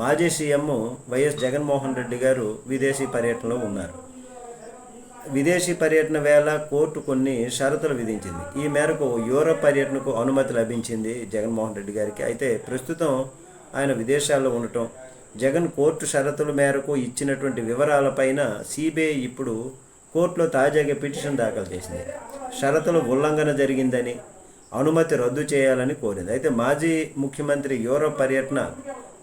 మాజీ CM YS Jaganmohan Reddy గారు విదేశీ పర్యటనలో ఉన్నారు. విదేశీ పర్యటన వేళ కోర్టు కొన్ని షరతులు విధించింది. ఈ మేరకు యూరప్ పర్యటనకు అనుమతి లభించింది జగన్మోహన్ రెడ్డి గారికి. అయితే ప్రస్తుతం ఆయన విదేశాల్లో ఉండటం జగన్ కోర్టు షరతుల మేరకు ఇచ్చినటువంటి వివరాలపైన సిబిఐ ఇప్పుడు కోర్టులో తాజాగా పిటిషన్ దాఖలు చేసింది. షరతుల ఉల్లంఘన జరిగిందని అనుమతి రద్దు చేయాలని కోరింది. అయితే మాజీ ముఖ్యమంత్రి యూరప్ పర్యటన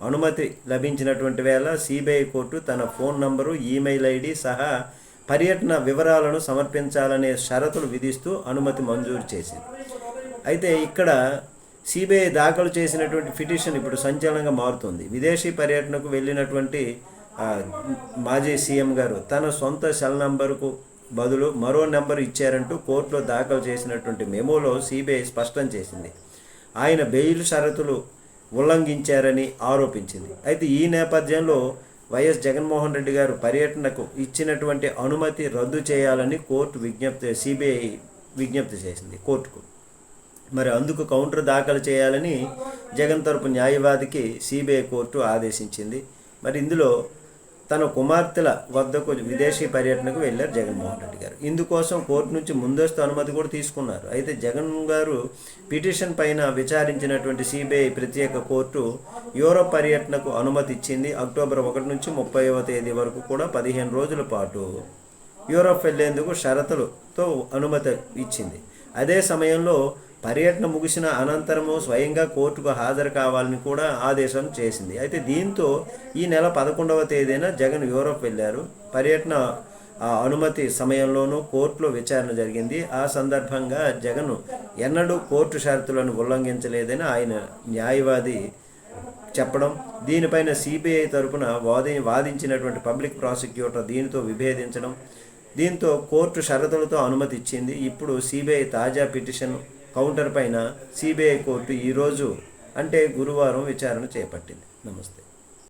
అనుమతి లభించినటువంటి వేళ సిబిఐ కోర్టు తన ఫోన్ నంబరు ఈమెయిల్ ఐడి సహా పర్యటన వివరాలను సమర్పించాలనే షరతులు విధిస్తూ అనుమతి మంజూరు చేసింది. అయితే ఇక్కడ సిబిఐ దాఖలు చేసినటువంటి పిటిషన్ ఇప్పుడు సంచలనంగా మారుతుంది. విదేశీ పర్యటనకు వెళ్ళినటువంటి మాజీ సీఎం గారు తన సొంత సెల్ నంబరుకు బదులు మరో నెంబర్ ఇచ్చారంటూ కోర్టులో దాఖలు చేసినటువంటి మెమోలో సిబిఐ స్పష్టం చేసింది. ఆయన బెయిల్ షరతులు ఉల్లంఘించారని ఆరోపించింది. అయితే ఈ నేపథ్యంలో వైఎస్ జగన్మోహన్ రెడ్డి గారు పర్యటనకు ఇచ్చినటువంటి అనుమతి రద్దు చేయాలని కోర్టు విజ్ఞప్తి సిబిఐ విజ్ఞప్తి చేసింది కోర్టుకు. మరి అందుకు కౌంటర్ దాఖలు చేయాలని జగన్ తరపు న్యాయవాదికి సిబిఐ కోర్టు ఆదేశించింది. మరి ఇందులో తన కుమార్తెల వద్దకు విదేశీ పర్యటనకు వెళ్ళారు జగన్మోహన్ రెడ్డి గారు. ఇందుకోసం కోర్టు నుంచి ముందస్తు అనుమతి కూడా తీసుకున్నారు. అయితే జగన్ గారు పిటిషన్ పైన విచారించినటువంటి సిబిఐ ప్రత్యేక కోర్టు యూరోప్ పర్యటనకు అనుమతి ఇచ్చింది. అక్టోబర్ ఒకటి నుంచి ముప్పైవ తేదీ వరకు కూడా పదిహేను రోజుల పాటు యూరోప్ వెళ్ళేందుకు షరతులతో అనుమతి ఇచ్చింది. అదే సమయంలో పర్యటన ముగిసిన అనంతరము స్వయంగా కోర్టుకు హాజరు కావాలని కూడా ఆదేశం చేసింది. అయితే దీంతో ఈ నెల పదకొండవ తేదీన జగన్ యూరోప్ వెళ్ళారు. పర్యటన అనుమతి సమయంలోనూ కోర్టులో విచారణ జరిగింది. ఆ సందర్భంగా జగన్ ఎన్నడూ కోర్టు షరతులను ఉల్లంఘించలేదని ఆయన న్యాయవాది చెప్పడం దీనిపైన సిబిఐ తరపున వాది వాదించినటువంటి పబ్లిక్ ప్రాసిక్యూటర్ దీనితో విభేదించడం దీంతో కోర్టు షరతులతో అనుమతి ఇచ్చింది. ఇప్పుడు సిబిఐ తాజా పిటిషన్ కౌంటర్ పైన సిబిఐ కోర్టు ఈరోజు అంటే గురువారం విచారణ చేపట్టింది. నమస్తే.